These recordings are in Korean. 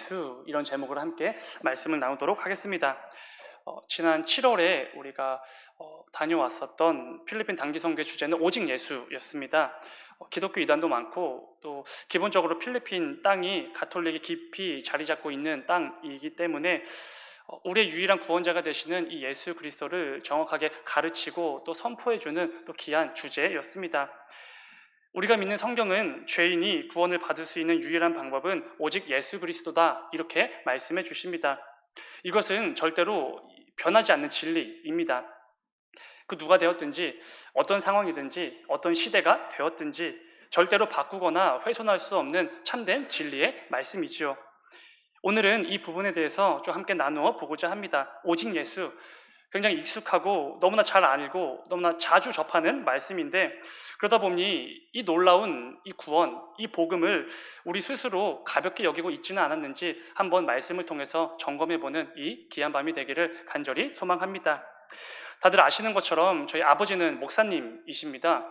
예수 이런 제목으로 함께 말씀을 나누도록 하겠습니다. 어, 지난 7월에 우리가 어, 다녀왔었던 필리핀 단기 선교의 주제는 오직 예수였습니다. 어, 기독교 이단도 많고 또 기본적으로 필리핀 땅이 가톨릭이 깊이 자리 잡고 있는 땅이기 때문에 어, 우리의 유일한 구원자가 되시는 이 예수 그리스도를 정확하게 가르치고 또 선포해주는 또 귀한 주제였습니다. 우리가 믿는 성경은 죄인이 구원을 받을 수 있는 유일한 방법은 오직 예수 그리스도다 이렇게 말씀해 주십니다. 이것은 절대로 변하지 않는 진리입니다. 그 누가 되었든지 어떤 상황이든지 어떤 시대가 되었든지 절대로 바꾸거나 훼손할 수 없는 참된 진리의 말씀이지요. 오늘은 이 부분에 대해서 좀 함께 나누어 보고자 합니다. 오직 예수. 굉장히 익숙하고 너무나 잘 알고 너무나 자주 접하는 말씀인데 그러다 보니 이 놀라운 이 구원, 이 복음을 우리 스스로 가볍게 여기고 있지는 않았는지 한번 말씀을 통해서 점검해보는 이 귀한 밤이 되기를 간절히 소망합니다. 다들 아시는 것처럼 저희 아버지는 목사님이십니다.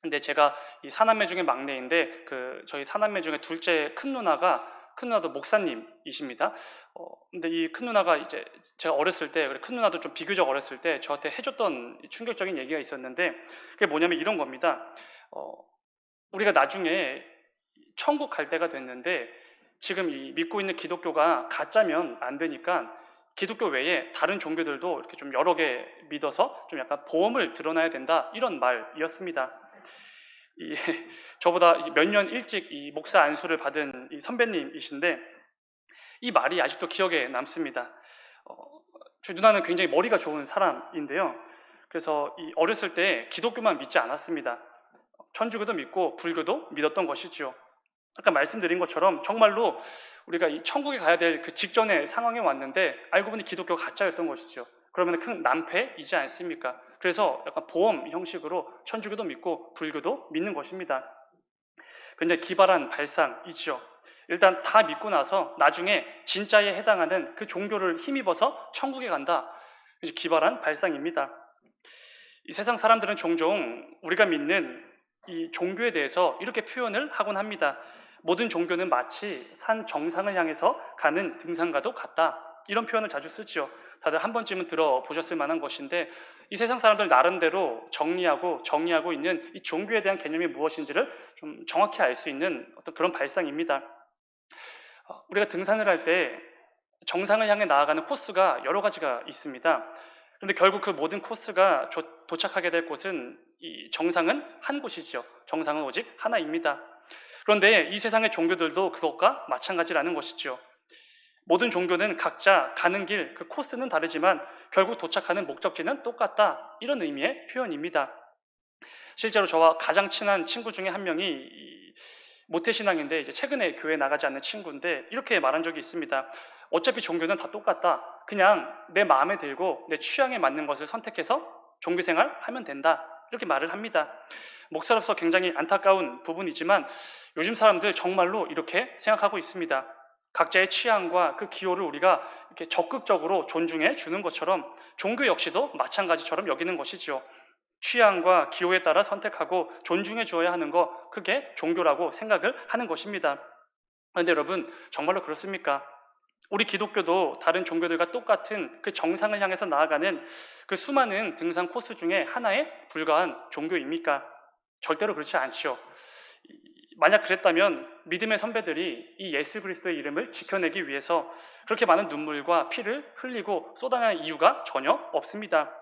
근데 제가 이 사남매 중에 막내인데 그 저희 사남매 중에 둘째 큰 누나가 큰 누나도 목사님이십니다. 어, 근데 이 큰 누나가 이제 제가 어렸을 때, 큰 누나도 좀 비교적 어렸을 때 저한테 해줬던 충격적인 얘기가 있었는데, 그게 뭐냐면 이런 겁니다. 어, 우리가 나중에 천국 갈 때가 됐는데, 지금 이 믿고 있는 기독교가 가짜면 안 되니까 기독교 외에 다른 종교들도 이렇게 좀 여러 개 믿어서 좀 약간 보험을 드러나야 된다 이런 말이었습니다. 이, 저보다 몇 년 일찍 이 목사 안수를 받은 이 선배님이신데 이 말이 아직도 기억에 남습니다. 어, 저희 누나는 굉장히 머리가 좋은 사람인데요. 그래서 이 어렸을 때 기독교만 믿지 않았습니다. 천주교도 믿고 불교도 믿었던 것이죠. 아까 말씀드린 것처럼 정말로 우리가 이 천국에 가야 될 그 직전의 상황에 왔는데 알고 보니 기독교가 가짜였던 것이죠. 그러면 큰 낭패이지 않습니까? 그래서 약간 보험 형식으로 천주교도 믿고 불교도 믿는 것입니다. 근데 기발한 발상이지요. 일단 다 믿고 나서 나중에 진짜에 해당하는 그 종교를 힘입어서 천국에 간다. 기발한 발상입니다. 이 세상 사람들은 종종 우리가 믿는 이 종교에 대해서 이렇게 표현을 하곤 합니다. 모든 종교는 마치 산 정상을 향해서 가는 등산과도 같다. 이런 표현을 자주 쓰죠. 다들 한 번쯤은 들어보셨을 만한 것인데 이 세상 사람들 나름대로 정리하고 정리하고 있는 이 종교에 대한 개념이 무엇인지를 좀 정확히 알 수 있는 어떤 그런 발상입니다. 어, 우리가 등산을 할 때 정상을 향해 나아가는 코스가 여러 가지가 있습니다. 그런데 결국 그 모든 코스가 도착하게 될 곳은 이 정상은 한 곳이지요. 정상은 오직 하나입니다. 그런데 이 세상의 종교들도 그것과 마찬가지라는 것이죠. 모든 종교는 각자 가는 길, 그 코스는 다르지만 결국 도착하는 목적지는 똑같다. 이런 의미의 표현입니다. 실제로 저와 가장 친한 친구 중에 한 명이 모태신앙인데 이제 최근에 교회 나가지 않는 친구인데 이렇게 말한 적이 있습니다. 어차피 종교는 다 똑같다. 그냥 내 마음에 들고 내 취향에 맞는 것을 선택해서 종교 생활 하면 된다. 이렇게 말을 합니다. 목사로서 굉장히 안타까운 부분이지만 요즘 사람들 정말로 이렇게 생각하고 있습니다. 각자의 취향과 그 기호를 우리가 이렇게 적극적으로 존중해 주는 것처럼 종교 역시도 마찬가지처럼 여기는 것이지요. 취향과 기호에 따라 선택하고 존중해 주어야 하는 것, 그게 종교라고 생각을 하는 것입니다. 그런데 여러분, 정말로 그렇습니까? 우리 기독교도 다른 종교들과 똑같은 그 정상을 향해서 나아가는 그 수많은 등산 코스 중에 하나에 불과한 종교입니까? 절대로 그렇지 않지요. 만약 그랬다면 믿음의 선배들이 이 예수 그리스도의 이름을 지켜내기 위해서 그렇게 많은 눈물과 피를 흘리고 쏟아낼 이유가 전혀 없습니다.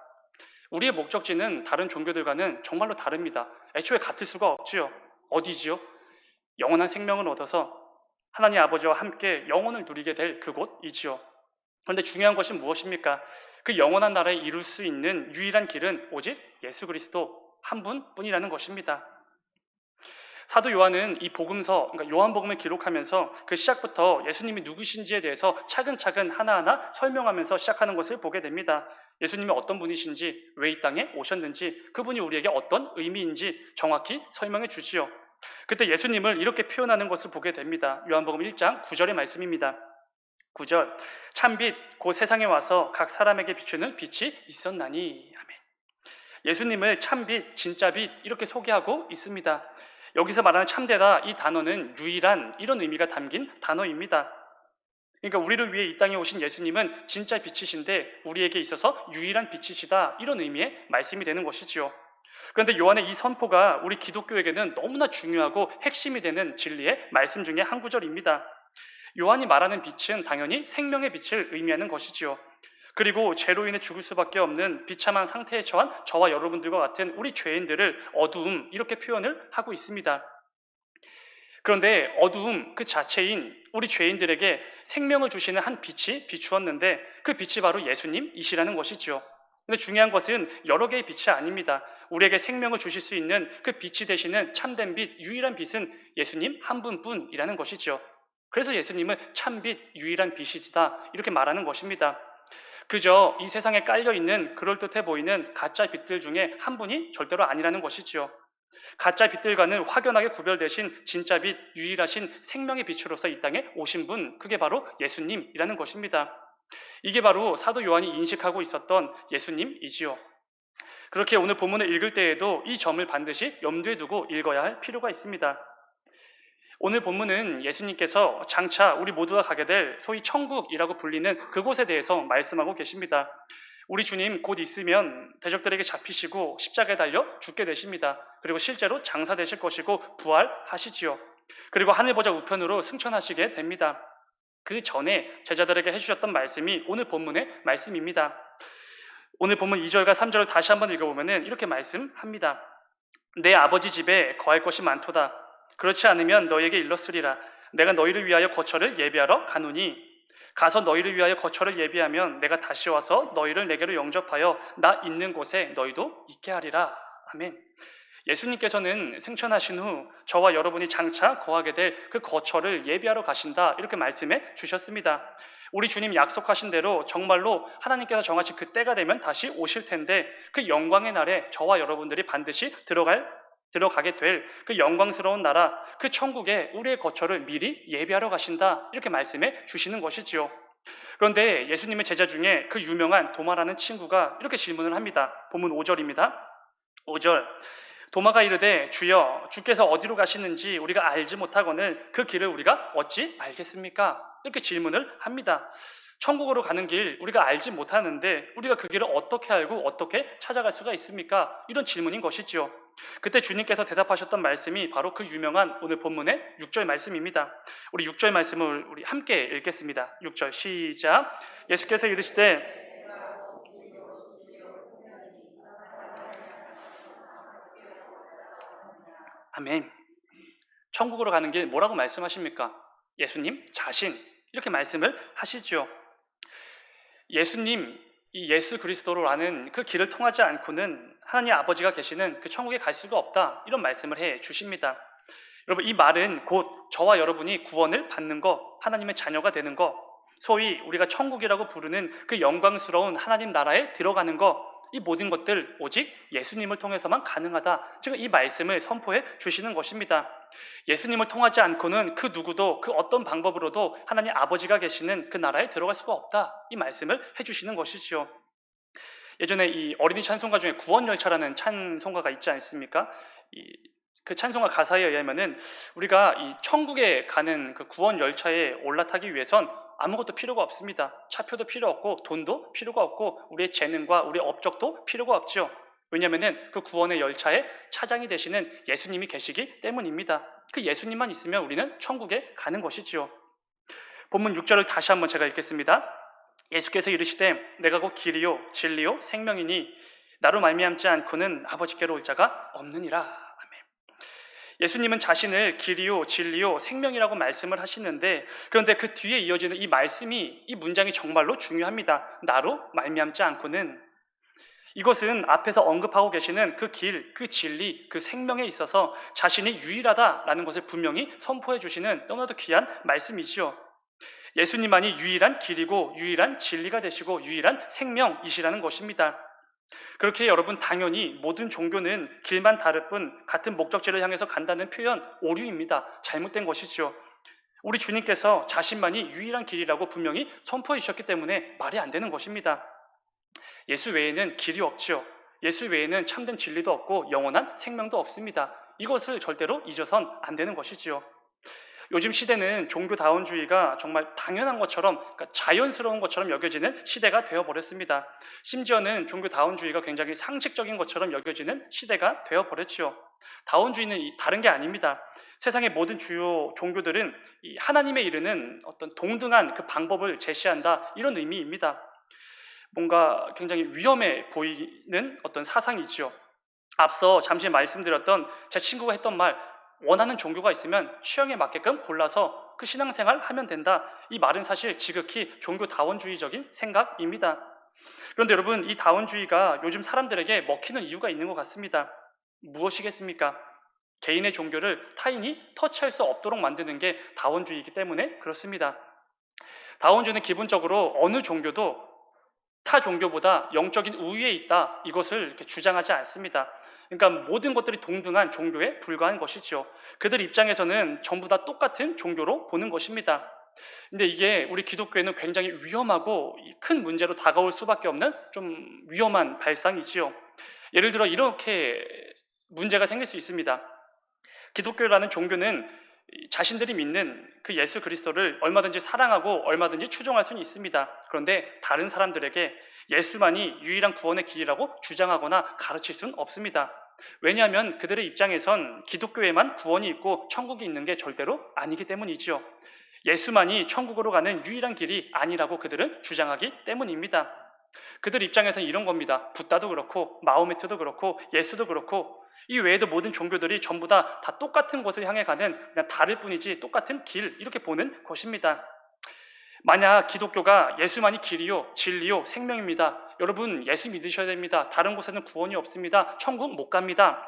우리의 목적지는 다른 종교들과는 정말로 다릅니다. 애초에 같을 수가 없지요. 어디지요? 영원한 생명을 얻어서 하나님 아버지와 함께 영혼을 누리게 될 그곳이지요. 그런데 중요한 것이 무엇입니까? 그 영원한 나라에 이룰 수 있는 유일한 길은 오직 예수 그리스도 한 분뿐이라는 것입니다. 사도 요한은 이 복음서, 그러니까 요한복음을 기록하면서 그 시작부터 예수님이 누구신지에 대해서 차근차근 하나하나 설명하면서 시작하는 것을 보게 됩니다. 예수님이 어떤 분이신지, 왜 이 땅에 오셨는지, 그분이 우리에게 어떤 의미인지 정확히 설명해 주지요. 그때 예수님을 이렇게 표현하는 것을 보게 됩니다. 요한복음 1장 9절의 말씀입니다. 9절 참빛 곧 세상에 와서 각 사람에게 비추는 빛이 있었나니 아멘. 예수님을 참빛, 진짜빛 이렇게 소개하고 있습니다. 여기서 말하는 참되다 이 단어는 유일한 이런 의미가 담긴 단어입니다. 그러니까 우리를 위해 이 땅에 오신 예수님은 진짜 빛이신데 우리에게 있어서 유일한 빛이시다. 이런 의미의 말씀이 되는 것이지요. 그런데 요한의 이 선포가 우리 기독교에게는 너무나 중요하고 핵심이 되는 진리의 말씀 중에 한 구절입니다. 요한이 말하는 빛은 당연히 생명의 빛을 의미하는 것이지요. 그리고 죄로 인해 죽을 수밖에 없는 비참한 상태에 처한 저와 여러분들과 같은 우리 죄인들을 어두움 이렇게 표현을 하고 있습니다. 그런데 어두움 그 자체인 우리 죄인들에게 생명을 주시는 한 빛이 비추었는데 그 빛이 바로 예수님이시라는 것이죠. 근데 중요한 것은 여러 개의 빛이 아닙니다. 우리에게 생명을 주실 수 있는 그 빛이 되시는 참된 빛, 유일한 빛은 예수님 한 분뿐이라는 것이죠. 그래서 예수님은 참빛, 유일한 빛이시다 이렇게 말하는 것입니다. 그저 이 세상에 깔려 있는 그럴듯해 보이는 가짜 빛들 중에 한 분이 절대로 아니라는 것이지요. 가짜 빛들과는 확연하게 구별되신 진짜 빛, 유일하신 생명의 빛으로서 이 땅에 오신 분, 그게 바로 예수님이라는 것입니다. 이게 바로 사도 요한이 인식하고 있었던 예수님이지요. 그렇게 오늘 본문을 읽을 때에도 이 점을 반드시 염두에 두고 읽어야 할 필요가 있습니다. 오늘 본문은 예수님께서 장차 우리 모두가 가게 될 소위 천국이라고 불리는 그곳에 대해서 말씀하고 계십니다. 우리 주님 곧 있으면 대적들에게 잡히시고 십자가에 달려 죽게 되십니다. 그리고 실제로 장사되실 것이고 부활하시지요. 그리고 하늘 보좌 우편으로 승천하시게 됩니다. 그 전에 제자들에게 해주셨던 말씀이 오늘 본문의 말씀입니다. 오늘 본문 2절과 3절을 다시 한번 읽어보면 이렇게 말씀합니다. 내 아버지 집에 거할 것이 많도다. 그렇지 않으면 너에게 일렀으리라. 내가 너희를 위하여 거처를 예비하러 가노니 가서 너희를 위하여 거처를 예비하면 내가 다시 와서 너희를 내게로 영접하여 나 있는 곳에 너희도 있게 하리라. 아멘. 예수님께서는 승천하신 후 저와 여러분이 장차 거하게 될 그 거처를 예비하러 가신다. 이렇게 말씀해 주셨습니다. 우리 주님 약속하신 대로 정말로 하나님께서 정하신 그 때가 되면 다시 오실 텐데 그 영광의 날에 저와 여러분들이 반드시 들어갈 들어가게 될 그 영광스러운 나라, 그 천국에 우리의 거처를 미리 예비하러 가신다. 이렇게 말씀해 주시는 것이지요. 그런데 예수님의 제자 중에 그 유명한 도마라는 친구가 이렇게 질문을 합니다. 본문 5절입니다. 5절. 도마가 이르되 주여 주께서 어디로 가시는지 우리가 알지 못하거늘 그 길을 우리가 어찌 알겠습니까? 이렇게 질문을 합니다. 천국으로 가는 길 우리가 알지 못하는데 우리가 그 길을 어떻게 알고 어떻게 찾아갈 수가 있습니까? 이런 질문인 것이지요. 그때 주님께서 대답하셨던 말씀이 바로 그 유명한 오늘 본문의 6절 말씀입니다. 우리 6절 말씀을 우리 함께 읽겠습니다. 6절 시작. 예수께서 이르시되 아멘. 천국으로 가는 길 뭐라고 말씀하십니까? 예수님 자신 이렇게 말씀을 하시죠. 예수님 이 예수 그리스도로라는 그 길을 통하지 않고는 하나님 아버지가 계시는 그 천국에 갈 수가 없다. 이런 말씀을 해 주십니다. 여러분, 이 말은 곧 저와 여러분이 구원을 받는 것, 하나님의 자녀가 되는 것, 소위 우리가 천국이라고 부르는 그 영광스러운 하나님 나라에 들어가는 것, 이 모든 것들 오직 예수님을 통해서만 가능하다. 지금 이 말씀을 선포해 주시는 것입니다. 예수님을 통하지 않고는 그 누구도 그 어떤 방법으로도 하나님 아버지가 계시는 그 나라에 들어갈 수가 없다. 이 말씀을 해 주시는 것이지요. 예전에 이 어린이 찬송가 중에 구원열차라는 찬송가가 있지 않습니까? 이, 그 찬송가 가사에 의하면은 우리가 이 천국에 가는 그 구원열차에 올라타기 위해선 아무것도 필요가 없습니다. 차표도 필요 없고 돈도 필요가 없고 우리의 재능과 우리의 업적도 필요가 없죠. 왜냐하면 그 구원의 열차에 차장이 되시는 예수님이 계시기 때문입니다. 그 예수님만 있으면 우리는 천국에 가는 것이지요. 본문 6절을 다시 한번 제가 읽겠습니다. 예수께서 이르시되 내가 곧 길이요 진리요 생명이니 나로 말미암지 않고는 아버지께로 올 자가 없느니라. 예수님은 자신을 길이요 진리요 생명이라고 말씀을 하시는데 그런데 그 뒤에 이어지는 이 말씀이 이 문장이 정말로 중요합니다. 나로 말미암지 않고는 이것은 앞에서 언급하고 계시는 그 길, 그 진리, 그 생명에 있어서 자신이 유일하다라는 것을 분명히 선포해 주시는 너무나도 귀한 말씀이지요. 예수님만이 유일한 길이고 유일한 진리가 되시고 유일한 생명이시라는 것입니다. 그렇게 여러분 당연히 모든 종교는 길만 다를 뿐 같은 목적지를 향해서 간다는 표현 오류입니다. 잘못된 것이죠. 우리 주님께서 자신만이 유일한 길이라고 분명히 선포해 주셨기 때문에 말이 안 되는 것입니다. 예수 외에는 길이 없지요. 예수 외에는 참된 진리도 없고 영원한 생명도 없습니다. 이것을 절대로 잊어선 안 되는 것이지요. 요즘 시대는 종교다원주의가 정말 당연한 것처럼, 그러니까 자연스러운 것처럼 여겨지는 시대가 되어버렸습니다. 심지어는 종교다원주의가 굉장히 상식적인 것처럼 여겨지는 시대가 되어버렸지요. 다원주의는 이- 다른 게 아닙니다. 세상의 모든 주요 종교들은 이 하나님에 이르는 어떤 동등한 그 방법을 제시한다 이런 의미입니다. 뭔가 굉장히 위험해 보이는 어떤 사상이지요. 앞서 잠시 말씀드렸던 제 친구가 했던 말 원하는 종교가 있으면 취향에 맞게끔 골라서 그 신앙생활 하면 된다. 이 말은 사실 지극히 종교 다원주의적인 생각입니다. 그런데 여러분 이 다원주의가 요즘 사람들에게 먹히는 이유가 있는 것 같습니다. 무엇이겠습니까? 개인의 종교를 타인이 터치할 수 없도록 만드는 게 다원주의이기 때문에 그렇습니다. 다원주의는 기본적으로 어느 종교도 타 종교보다 영적인 우위에 있다 이것을 주장하지 않습니다. 그러니까 모든 것들이 동등한 종교에 불과한 것이죠. 그들 입장에서는 전부 다 똑같은 종교로 보는 것입니다. 근데 이게 우리 기독교에는 굉장히 위험하고 큰 문제로 다가올 수밖에 없는 좀 위험한 발상이지요. 예를 들어 이렇게 문제가 생길 수 있습니다. 기독교라는 종교는 자신들이 믿는 그 예수 그리스도를 얼마든지 사랑하고 얼마든지 추종할 수는 있습니다. 그런데 다른 사람들에게 예수만이 유일한 구원의 길이라고 주장하거나 가르칠 수는 없습니다. 왜냐하면 그들의 입장에선 기독교에만 구원이 있고 천국이 있는 게 절대로 아니기 때문이지요. 예수만이 천국으로 가는 유일한 길이 아니라고 그들은 주장하기 때문입니다. 그들 입장에서는 이런 겁니다. 붓다도 그렇고 마호메트도 그렇고 예수도 그렇고 이 외에도 모든 종교들이 전부 다, 다 똑같은 곳을 향해 가는 그냥 다를 뿐이지 똑같은 길 이렇게 보는 것입니다. 만약 기독교가 예수만이 길이요, 진리요, 생명입니다. 여러분 예수 믿으셔야 됩니다. 다른 곳에는 구원이 없습니다. 천국 못 갑니다.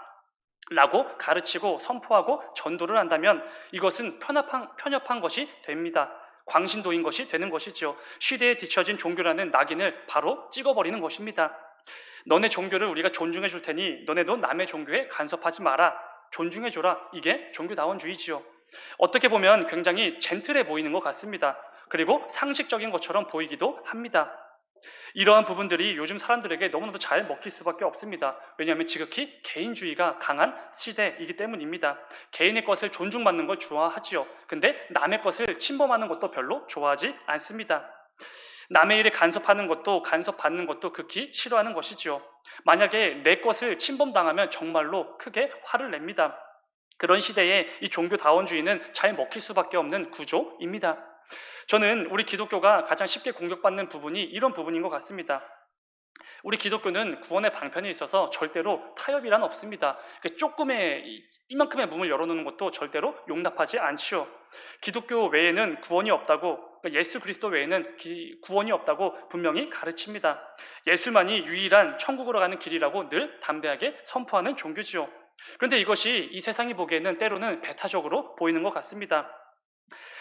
라고 가르치고 선포하고 전도를 한다면 이것은 편협한, 편협한 것이 됩니다. 광신도인 것이 되는 것이죠. 시대에 뒤처진 종교라는 낙인을 바로 찍어버리는 것입니다. 너네 종교를 우리가 존중해 줄 테니 너네도 남의 종교에 간섭하지 마라. 존중해 줘라. 이게 종교다원주의지요. 어떻게 보면 굉장히 젠틀해 보이는 것 같습니다. 그리고 상식적인 것처럼 보이기도 합니다. 이러한 부분들이 요즘 사람들에게 너무나도 잘 먹힐 수밖에 없습니다. 왜냐하면 지극히 개인주의가 강한 시대이기 때문입니다. 개인의 것을 존중받는 걸 좋아하지요. 근데 남의 것을 침범하는 것도 별로 좋아하지 않습니다. 남의 일에 간섭하는 것도 간섭받는 것도 극히 싫어하는 것이지요. 만약에 내 것을 침범당하면 정말로 크게 화를 냅니다. 그런 시대에 이 종교다원주의는 잘 먹힐 수밖에 없는 구조입니다. 저는 우리 기독교가 가장 쉽게 공격받는 부분이 이런 부분인 것 같습니다. 우리 기독교는 구원의 방편에 있어서 절대로 타협이란 없습니다. 그 조금의 이- 이만큼의 문을 열어놓는 것도 절대로 용납하지 않지요. 기독교 외에는 구원이 없다고 그러니까 예수 그리스도 외에는 기- 구원이 없다고 분명히 가르칩니다. 예수만이 유일한 천국으로 가는 길이라고 늘 담대하게 선포하는 종교지요. 그런데 이것이 이 세상이 보기에는 때로는 배타적으로 보이는 것 같습니다.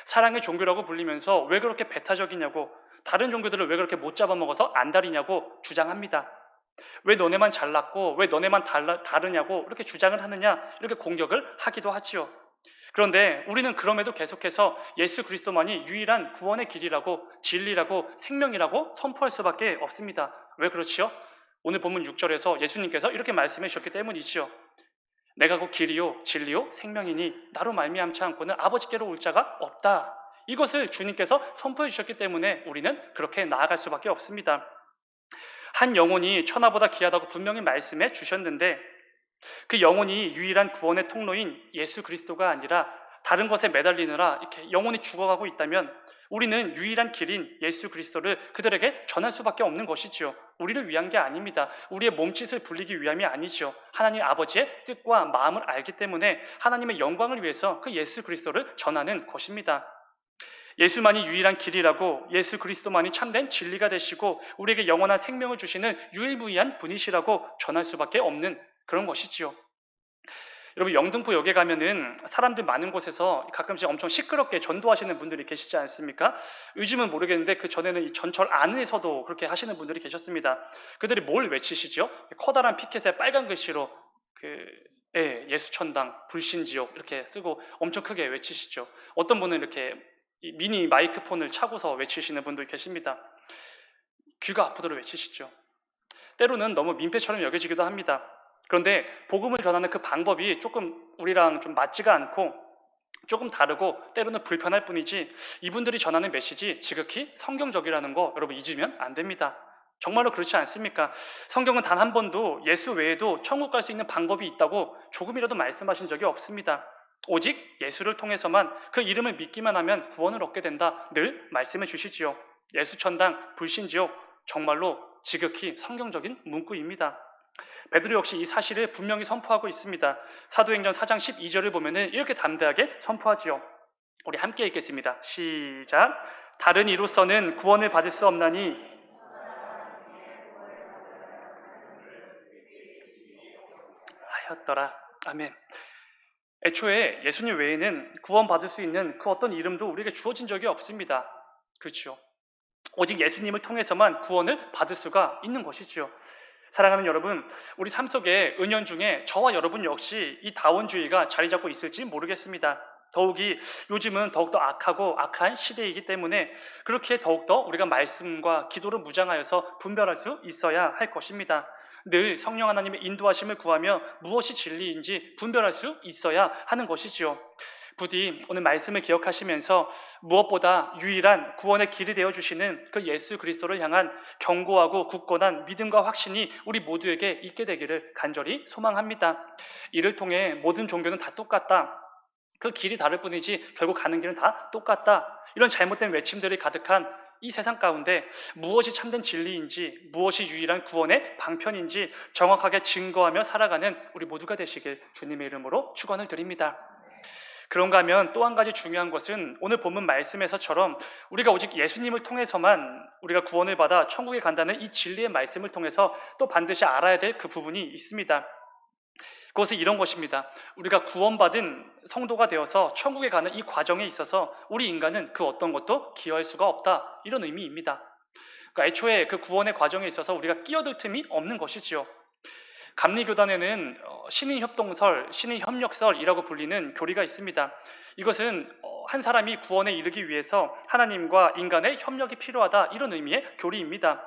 사랑의 종교라고 불리면서 왜 그렇게 배타적이냐고 다른 종교들을 왜 그렇게 못 잡아먹어서 안달이냐고 주장합니다. 왜 너네만 잘났고 왜 너네만 달라, 다르냐고 이렇게 주장을 하느냐 이렇게 공격을 하기도 하지요. 그런데 우리는 그럼에도 계속해서 예수 그리스도만이 유일한 구원의 길이라고 진리라고 생명이라고 선포할 수밖에 없습니다. 왜 그렇지요? 오늘 본문 6절에서 예수님께서 이렇게 말씀해 주셨기 때문이지요. 내가 곧 길이요 진리요 생명이니 나로 말미암지 않고는 아버지께로 올 자가 없다. 이것을 주님께서 선포해 주셨기 때문에 우리는 그렇게 나아갈 수밖에 없습니다. 한 영혼이 천하보다 귀하다고 분명히 말씀해 주셨는데 그 영혼이 유일한 구원의 통로인 예수 그리스도가 아니라 다른 것에 매달리느라 이렇게 영혼이 죽어가고 있다면 우리는 유일한 길인 예수 그리스도를 그들에게 전할 수밖에 없는 것이지요. 우리를 위한 게 아닙니다. 우리의 몸짓을 불리기 위함이 아니지요. 하나님 아버지의 뜻과 마음을 알기 때문에 하나님의 영광을 위해서 그 예수 그리스도를 전하는 것입니다. 예수만이 유일한 길이라고 예수 그리스도만이 참된 진리가 되시고 우리에게 영원한 생명을 주시는 유일무이한 분이시라고 전할 수밖에 없는 그런 것이지요. 여러분 영등포 역에 가면은 사람들 많은 곳에서 가끔씩 엄청 시끄럽게 전도하시는 분들이 계시지 않습니까? 요즘은 모르겠는데 그 전에는 이 전철 안에서도 그렇게 하시는 분들이 계셨습니다. 그들이 뭘 외치시죠? 커다란 피켓에 빨간 글씨로 그 예, 예수천당, 불신지옥 이렇게 쓰고 엄청 크게 외치시죠. 어떤 분은 이렇게 이 미니 마이크폰을 차고서 외치시는 분도 계십니다. 귀가 아프도록 외치시죠. 때로는 너무 민폐처럼 여겨지기도 합니다. 그런데 복음을 전하는 그 방법이 조금 우리랑 좀 맞지가 않고 조금 다르고 때로는 불편할 뿐이지 이분들이 전하는 메시지 지극히 성경적이라는 거 여러분 잊으면 안 됩니다. 정말로 그렇지 않습니까? 성경은 단 한 번도 예수 외에도 천국 갈 수 있는 방법이 있다고 조금이라도 말씀하신 적이 없습니다. 오직 예수를 통해서만 그 이름을 믿기만 하면 구원을 얻게 된다. 늘 말씀해 주시지요. 예수 천당 불신지옥 정말로 지극히 성경적인 문구입니다. 베드로 역시 이 사실을 분명히 선포하고 있습니다. 사도행전 4장 12절을 보면은 이렇게 담대하게 선포하지요. 우리 함께 읽겠습니다. 시작. 다른 이로서는 구원을 받을 수 없나니 하였더라. 아멘. 애초에 예수님 외에는 구원받을 수 있는 그 어떤 이름도 우리에게 주어진 적이 없습니다. 그렇죠. 오직 예수님을 통해서만 구원을 받을 수가 있는 것이지요. 사랑하는 여러분, 우리 삶 속에 은연 중에 저와 여러분 역시 이 다원주의가 자리 잡고 있을지 모르겠습니다. 더욱이 요즘은 더욱더 악하고 악한 시대이기 때문에 그렇게 더욱더 우리가 말씀과 기도를 무장하여서 분별할 수 있어야 할 것입니다. 늘 성령 하나님의 인도하심을 구하며 무엇이 진리인지 분별할 수 있어야 하는 것이지요. 부디 오늘 말씀을 기억하시면서 무엇보다 유일한 구원의 길이 되어 주시는 그 예수 그리스도를 향한 견고하고 굳건한 믿음과 확신이 우리 모두에게 있게 되기를 간절히 소망합니다. 이를 통해 모든 종교는 다 똑같다. 그 길이 다를 뿐이지 결국 가는 길은 다 똑같다. 이런 잘못된 외침들이 가득한 이 세상 가운데 무엇이 참된 진리인지, 무엇이 유일한 구원의 방편인지 정확하게 증거하며 살아가는 우리 모두가 되시길 주님의 이름으로 축원을 드립니다. 그런가 하면 또 한 가지 중요한 것은 오늘 본문 말씀에서처럼 우리가 오직 예수님을 통해서만 우리가 구원을 받아 천국에 간다는 이 진리의 말씀을 통해서 또 반드시 알아야 될 그 부분이 있습니다. 그것은 이런 것입니다. 우리가 구원받은 성도가 되어서 천국에 가는 이 과정에 있어서 우리 인간은 그 어떤 것도 기여할 수가 없다. 이런 의미입니다. 그러니까 애초에 그 구원의 과정에 있어서 우리가 끼어들 틈이 없는 것이지요. 감리교단에는 어, 신인협동설, 신인협력설이라고 불리는 교리가 있습니다. 이것은 어, 한 사람이 구원에 이르기 위해서 하나님과 인간의 협력이 필요하다 이런 의미의 교리입니다.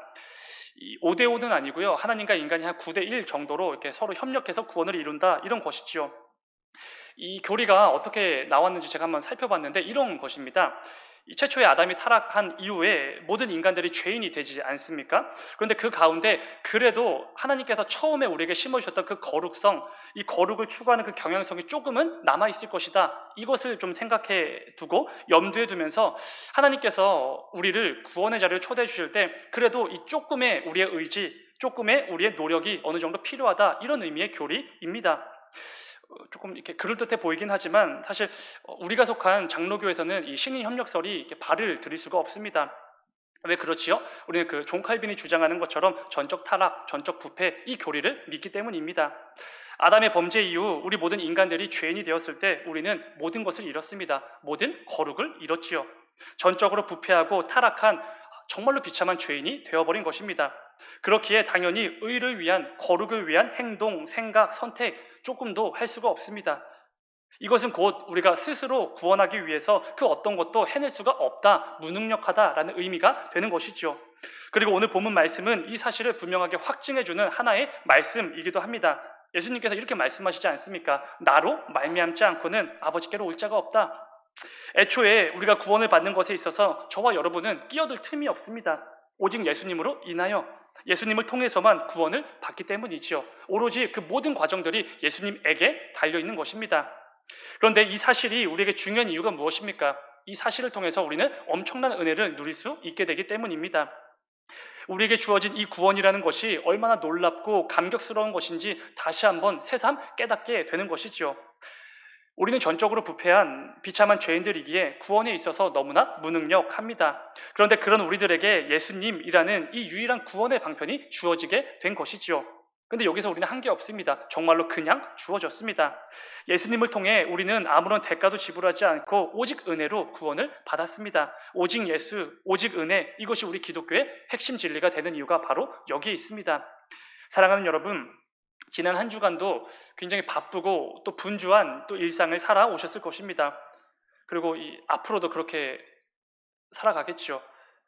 5대5는 아니고요. 하나님과 인간이 한 9대1 정도로 이렇게 서로 협력해서 구원을 이룬다 이런 것이지요. 이 교리가 어떻게 나왔는지 제가 한번 살펴봤는데 이런 것입니다. 최초의 아담이 타락한 이후에 모든 인간들이 죄인이 되지 않습니까? 그런데 그 가운데 그래도 하나님께서 처음에 우리에게 심어주셨던 그 거룩성, 이 거룩을 추구하는 그 경향성이 조금은 남아있을 것이다. 이것을 좀 생각해 두고 염두에 두면서 하나님께서 우리를 구원의 자리를 초대해 주실 때 그래도 이 조금의 우리의 의지, 조금의 우리의 노력이 어느 정도 필요하다. 이런 의미의 교리입니다. 어, 조금 이렇게 그럴듯해 보이긴 하지만 사실 어, 우리가 속한 장로교에서는 이 신인 협력설이 이렇게 발을 들일 수가 없습니다. 왜 그렇지요? 우리는 그 존 칼빈이 주장하는 것처럼 전적 타락, 전적 부패 이 교리를 믿기 때문입니다. 아담의 범죄 이후 우리 모든 인간들이 죄인이 되었을 때 우리는 모든 것을 잃었습니다. 모든 거룩을 잃었지요. 전적으로 부패하고 타락한 정말로 비참한 죄인이 되어버린 것입니다. 그렇기에 당연히 의를 위한 거룩을 위한 행동, 생각, 선택 조금도 할 수가 없습니다. 이것은 곧 우리가 스스로 구원하기 위해서 그 어떤 것도 해낼 수가 없다, 무능력하다라는 의미가 되는 것이죠. 그리고 오늘 본문 말씀은 이 사실을 분명하게 확증해주는 하나의 말씀이기도 합니다. 예수님께서 이렇게 말씀하시지 않습니까? 나로 말미암지 않고는 아버지께로 올 자가 없다. 애초에 우리가 구원을 받는 것에 있어서 저와 여러분은 끼어들 틈이 없습니다. 오직 예수님으로 인하여 예수님을 통해서만 구원을 받기 때문이지요. 오로지 그 모든 과정들이 예수님에게 달려 있는 것입니다. 그런데 이 사실이 우리에게 중요한 이유가 무엇입니까? 이 사실을 통해서 우리는 엄청난 은혜를 누릴 수 있게 되기 때문입니다. 우리에게 주어진 이 구원이라는 것이 얼마나 놀랍고 감격스러운 것인지 다시 한번 새삼 깨닫게 되는 것이지요. 우리는 전적으로 부패한 비참한 죄인들이기에 구원에 있어서 너무나 무능력합니다. 그런데 그런 우리들에게 예수님이라는 이 유일한 구원의 방편이 주어지게 된 것이지요. 근데 여기서 우리는 한 게 없습니다. 정말로 그냥 주어졌습니다. 예수님을 통해 우리는 아무런 대가도 지불하지 않고 오직 은혜로 구원을 받았습니다. 오직 예수, 오직 은혜, 이것이 우리 기독교의 핵심 진리가 되는 이유가 바로 여기에 있습니다. 사랑하는 여러분, 지난 한 주간도 굉장히 바쁘고 또 분주한 또 일상을 살아오셨을 것입니다. 그리고 이 앞으로도 그렇게 살아가겠죠.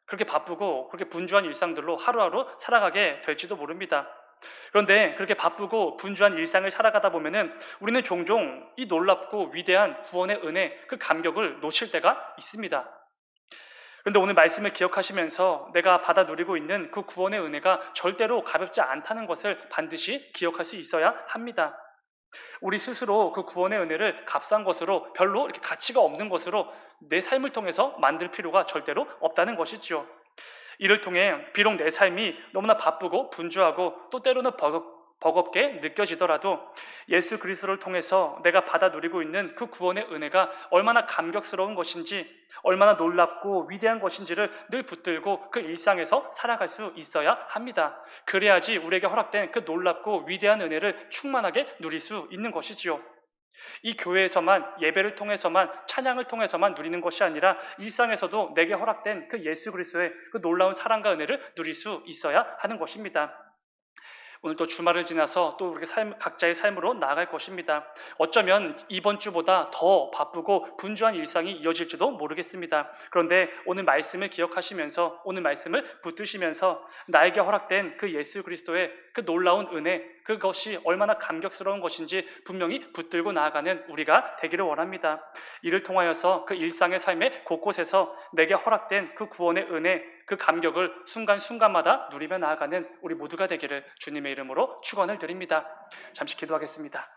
그렇게 바쁘고 그렇게 분주한 일상들로 하루하루 살아가게 될지도 모릅니다. 그런데 그렇게 바쁘고 분주한 일상을 살아가다 보면은 우리는 종종 이 놀랍고 위대한 구원의 은혜, 그 감격을 놓칠 때가 있습니다. 그런데 오늘 말씀을 기억하시면서 내가 받아 누리고 있는 그 구원의 은혜가 절대로 가볍지 않다는 것을 반드시 기억할 수 있어야 합니다. 우리 스스로 그 구원의 은혜를 값싼 것으로 별로 이렇게 가치가 없는 것으로 내 삶을 통해서 만들 필요가 절대로 없다는 것이지요. 이를 통해 비록 내 삶이 너무나 바쁘고 분주하고 또 때로는 버겁, 버겁게 느껴지더라도 예수 그리스도를 통해서 내가 받아 누리고 있는 그 구원의 은혜가 얼마나 감격스러운 것인지 얼마나 놀랍고 위대한 것인지를 늘 붙들고 그 일상에서 살아갈 수 있어야 합니다. 그래야지 우리에게 허락된 그 놀랍고 위대한 은혜를 충만하게 누릴 수 있는 것이지요. 이 교회에서만 예배를 통해서만 찬양을 통해서만 누리는 것이 아니라 일상에서도 내게 허락된 그 예수 그리스도의 그 놀라운 사랑과 은혜를 누릴 수 있어야 하는 것입니다. 오늘 또 주말을 지나서 또 우리 삶, 각자의 삶으로 나아갈 것입니다. 어쩌면 이번 주보다 더 바쁘고 분주한 일상이 이어질지도 모르겠습니다. 그런데 오늘 말씀을 기억하시면서 오늘 말씀을 붙드시면서 나에게 허락된 그 예수 그리스도의 그 놀라운 은혜, 그것이 얼마나 감격스러운 것인지 분명히 붙들고 나아가는 우리가 되기를 원합니다. 이를 통하여서 그 일상의 삶의 곳곳에서 내게 허락된 그 구원의 은혜, 그 감격을 순간순간마다 누리며 나아가는 우리 모두가 되기를 주님의 이름으로 축원을 드립니다. 잠시 기도하겠습니다.